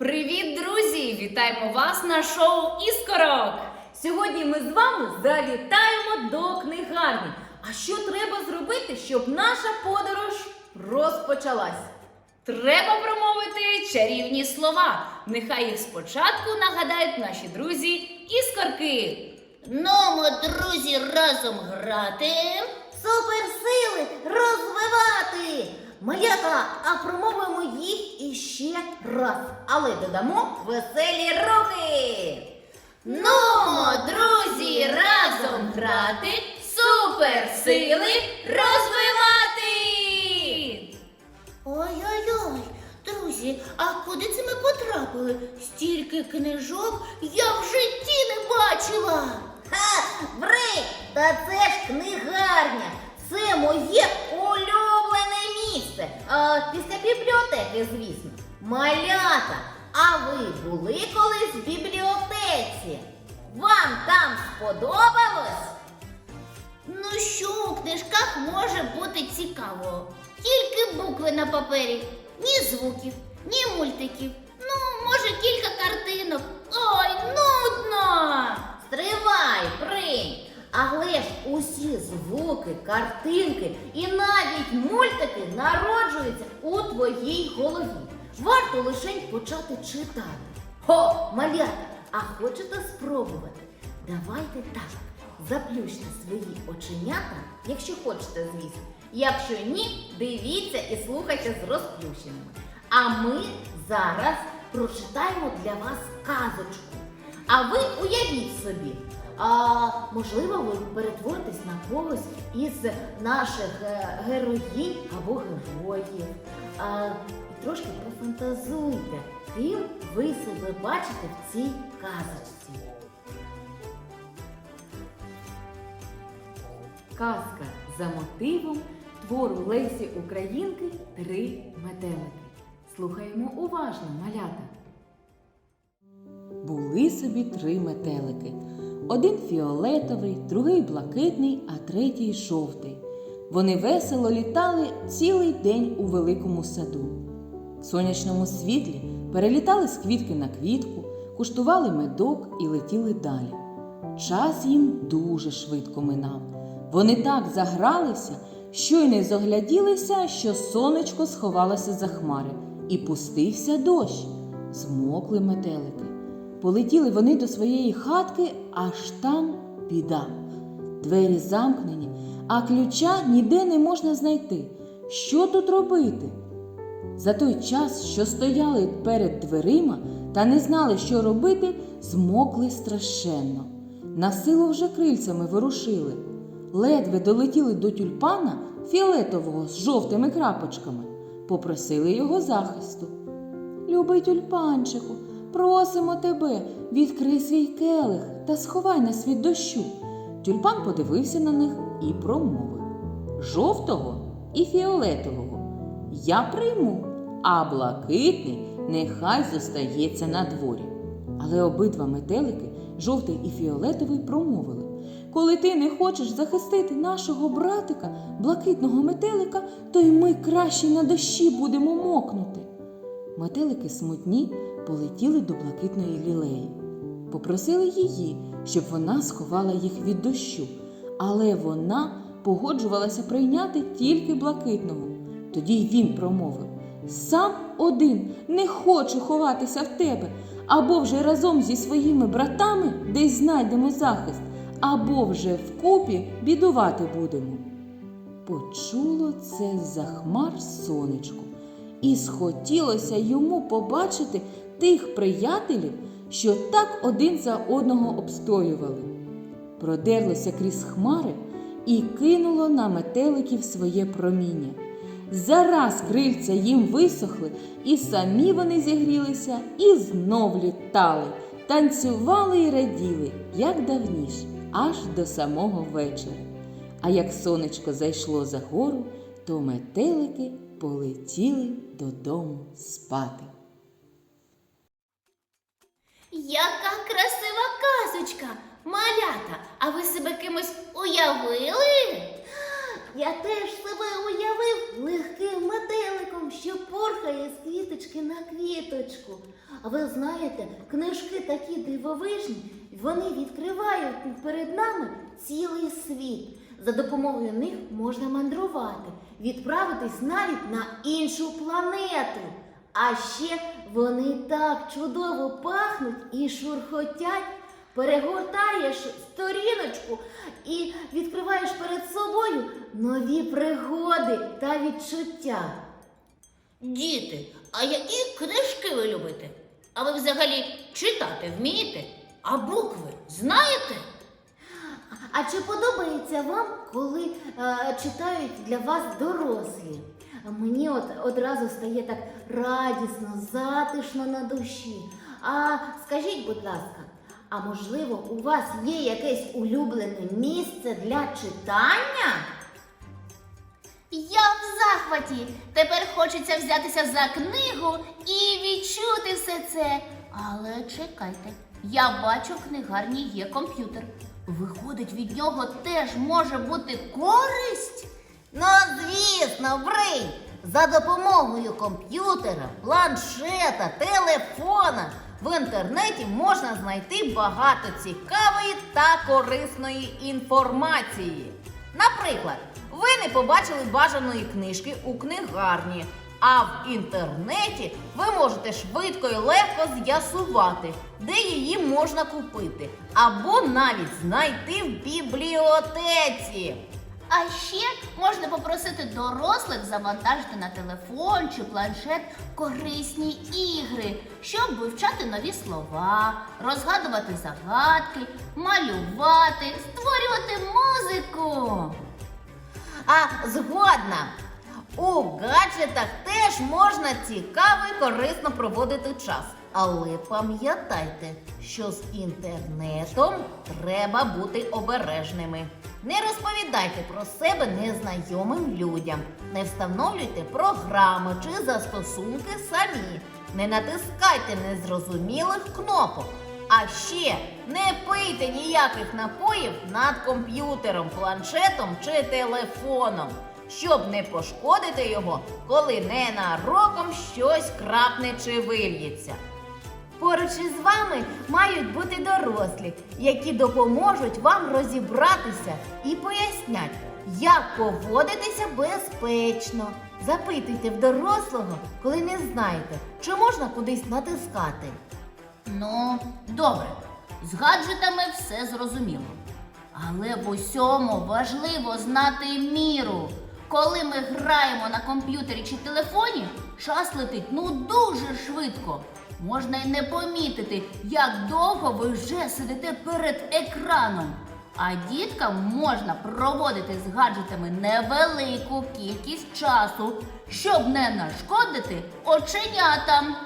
Привіт, друзі! Вітаємо вас на шоу Іскорок! Сьогодні ми з вами завітаємо до книгарні. А що треба зробити, щоб наша подорож розпочалась? Треба промовити чарівні слова. Нехай їх спочатку нагадають наші друзі іскорки. Нумо, друзі, разом грати. Суперсили розвивати! Малята, а промовимо їх іще раз, але додамо веселі рухи. Нумо, друзі, разом грати, суперсили розвивати! Ой-ой-ой, друзі, а куди це ми потрапили? Стільки книжок я в житті не бачила. Ха! Брик! Та це ж книгарня! Це моє улюблене місце. А, після бібліотеки, звісно. Малята, а ви були колись в бібліотеці? Вам там сподобалось? Ну що у книжках може бути цікаво? Тільки букви на папері, ні звуків, ні мультиків. Ну, може, кілька картинок. Ой, нудно! Стривай, принь! Але ж усі звуки, картинки і навіть мультики народжуються у твоїй голові. Варто лише почати читати. Хо, малята! А хочете спробувати? Давайте так. Заплющте свої оченята, якщо хочете, звісно. Якщо ні, дивіться і слухайте з розплющеними. А ми зараз прочитаємо для вас казочку. А ви уявіть собі, а можливо, ви перетворитесь на когось із наших е, героїнь або героїв. А, і трошки пофантазуйте, ким ви себе бачите в цій казочці. Казка за мотивом твору Лесі Українки Три метелики. Слухаємо уважно, малята. Були собі три метелики. Один фіолетовий, другий блакитний, а третій жовтий. Вони весело літали цілий день у великому саду. В сонячному світлі перелітали з квітки на квітку, куштували медок і летіли далі. Час їм дуже швидко минав. Вони так загралися, що й не зогляділися, що сонечко сховалося за хмари, і пустився дощ. Змокли метелики. Полетіли вони до своєї хатки, аж там біда. Двері замкнені, а ключа ніде не можна знайти. Що тут робити? За той час, що стояли перед дверима та не знали, що робити, змокли страшенно. На силу вже крильцями вирушили. Ледве долетіли до тюльпана фіолетового з жовтими крапочками, попросили його захисту. Любий тюльпанчику, просимо тебе, відкрий свій келих та сховай нас від дощу. Тюльпан подивився на них і промовив жовтого і фіолетового я прийму, а блакитний нехай зостається на дворі. Але обидва метелики, жовтий і фіолетовий, промовили коли ти не хочеш захистити нашого братика, блакитного метелика, то й ми краще на дощі будемо мокнути. Метелики смутні полетіли до блакитної лілеї. Попросили її, щоб вона сховала їх від дощу, але вона погоджувалася прийняти тільки блакитного. Тоді й він промовив Сам один не хочу ховатися в тебе, або вже разом зі своїми братами десь знайдемо захист, або вже вкупі бідувати будемо. Почуло це за хмар сонечко, і схотілося йому побачити тих приятелів, що так один за одного обстоювали. Продерлося крізь хмари і кинуло на метеликів своє проміння. Зараз крильця їм висохли, і самі вони зігрілися, і знов літали, танцювали і раділи, як давніше, аж до самого вечора. А як сонечко зайшло за гору, то метелики полетіли додому спати. Яка красива казочка! Малята, а ви себе кимось уявили? Я теж себе уявив легким метеликом, що порхає з квіточки на квіточку. А ви знаєте, книжки такі дивовижні, вони відкривають перед нами цілий світ. За допомогою них можна мандрувати, відправитись навіть на іншу планету. А ще вони так чудово пахнуть і шурхотять. Перегортаєш сторіночку і відкриваєш перед собою нові пригоди та відчуття. Діти, а які книжки ви любите? А ви взагалі читати вмієте? А букви знаєте? А чи подобається вам, коли е, читають для вас дорослі? Мені от одразу стає так радісно, затишно на душі. А скажіть, будь ласка, а можливо, у вас є якесь улюблене місце для читання? Я в захваті. Тепер хочеться взятися за книгу і відчути все це. Але чекайте, я бачу, в книгарні є комп'ютер. Виходить, від нього теж може бути користь. Ну, звісно, Бринь! За допомогою комп'ютера, планшета, телефона в інтернеті можна знайти багато цікавої та корисної інформації. Наприклад, ви не побачили бажаної книжки у книгарні, а в інтернеті ви можете швидко і легко з'ясувати, де її можна купити, або навіть знайти в бібліотеці. А ще можна попросити дорослих завантажити на телефон чи планшет корисні ігри, щоб вивчати нові слова, розгадувати загадки, малювати, створювати музику. А згодна. У гаджетах теж можна цікаво і корисно проводити час. Але пам'ятайте, що з інтернетом треба бути обережними. Не розповідайте про себе незнайомим людям, не встановлюйте програми чи застосунки самі, не натискайте незрозумілих кнопок. А ще не пийте ніяких напоїв над комп'ютером, планшетом чи телефоном, щоб не пошкодити його, коли ненароком щось крапне чи вильється. Поруч із вами мають бути дорослі, які допоможуть вам розібратися і пояснять, як поводитися безпечно. Запитуйте в дорослого, коли не знаєте, чи можна кудись натискати. Ну, добре, з гаджетами все зрозуміло. Але в усьому важливо знати міру. Коли ми граємо на комп'ютері чи телефоні, час летить ну дуже швидко. Можна й не помітити, як довго ви вже сидите перед екраном. А діткам можна проводити з гаджетами невелику кількість часу, щоб не нашкодити оченятам.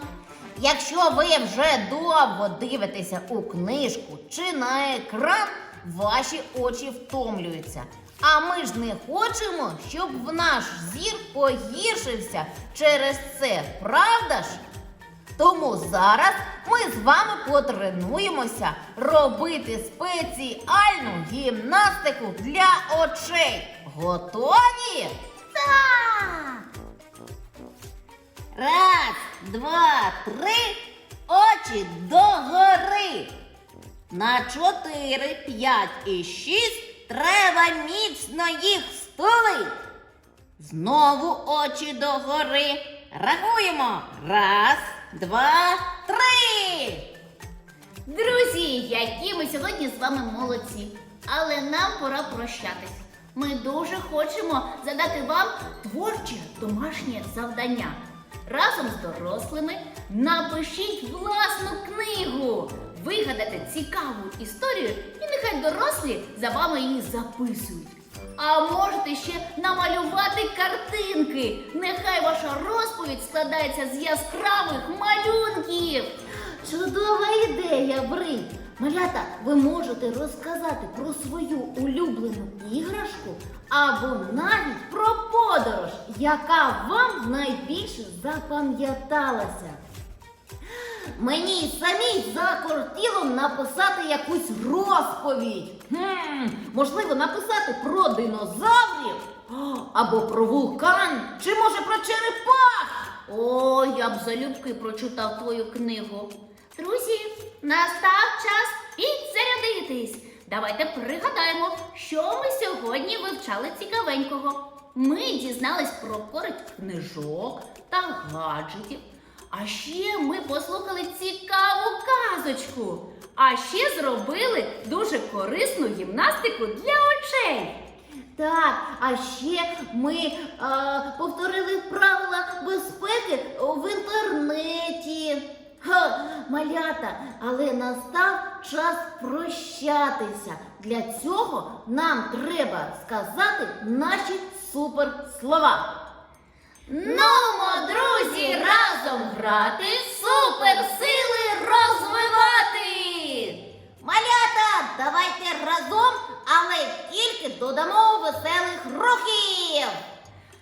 Якщо ви вже довго дивитеся у книжку чи на екран, ваші очі втомлюються. А ми ж не хочемо, щоб в наш зір погіршився через це, правда ж? Тому зараз ми з вами потренуємося робити спеціальну гімнастику для очей. Готові? Так! Раз, два, три. Очі догори. На чотири, п'ять і шість треба міцно їх стулить. Знову очі догори. Рахуємо. Раз, два, три. Друзі, які ми сьогодні з вами молодці. Але нам пора прощатись. Ми дуже хочемо задати вам творче домашнє завдання. Разом з дорослими напишіть власну книгу, вигадайте цікаву історію і нехай дорослі за вами її записують. А можете ще намалювати картинки. Нехай ваша розповідь складається з яскравих малюнків. Чудова ідея, Бринь. Малята, ви можете розказати про свою улюблену іграшку або навіть про подорож, яка вам найбільше запам'яталася. Мені самій закортіло написати якусь розповідь. Хм, можливо, написати про динозаврів, або про вулкан, чи може про черепах. О, я б залюбки прочитав твою книгу. Друзі, настав час підзарядитись. Давайте пригадаємо, що ми сьогодні вивчали цікавенького. Ми дізнались про користь книжок та гаджетів. А ще ми послухали цікаву казочку. А ще зробили дуже корисну гімнастику для очей. Так, а ще ми е, повторили правила безпеки в інтернеті. Ха, малята, але настав час прощатися. Для цього нам треба сказати наші суперслова. Нумо, друзі, разом грати, суперсили розвивати! Малята, давайте разом, але тільки додамо веселих рухів.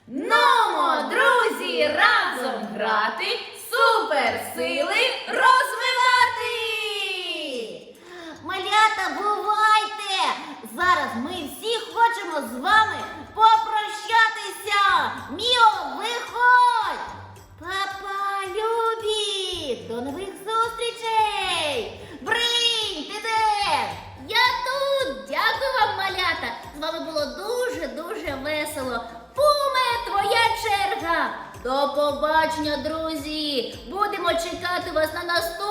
Нумо, друзі, разом грати, суперсили розвивати! Малята, бувайте! Зараз ми всі хочемо з вами попрощатися. Міо, виходь! Папа, любі! До нових зустрічей! Бринь, ти де? Я тут! Дякую вам, малята! З вами було дуже-дуже весело. Пуме, твоя черга! До побачення, друзі! Будемо чекати вас на виставі!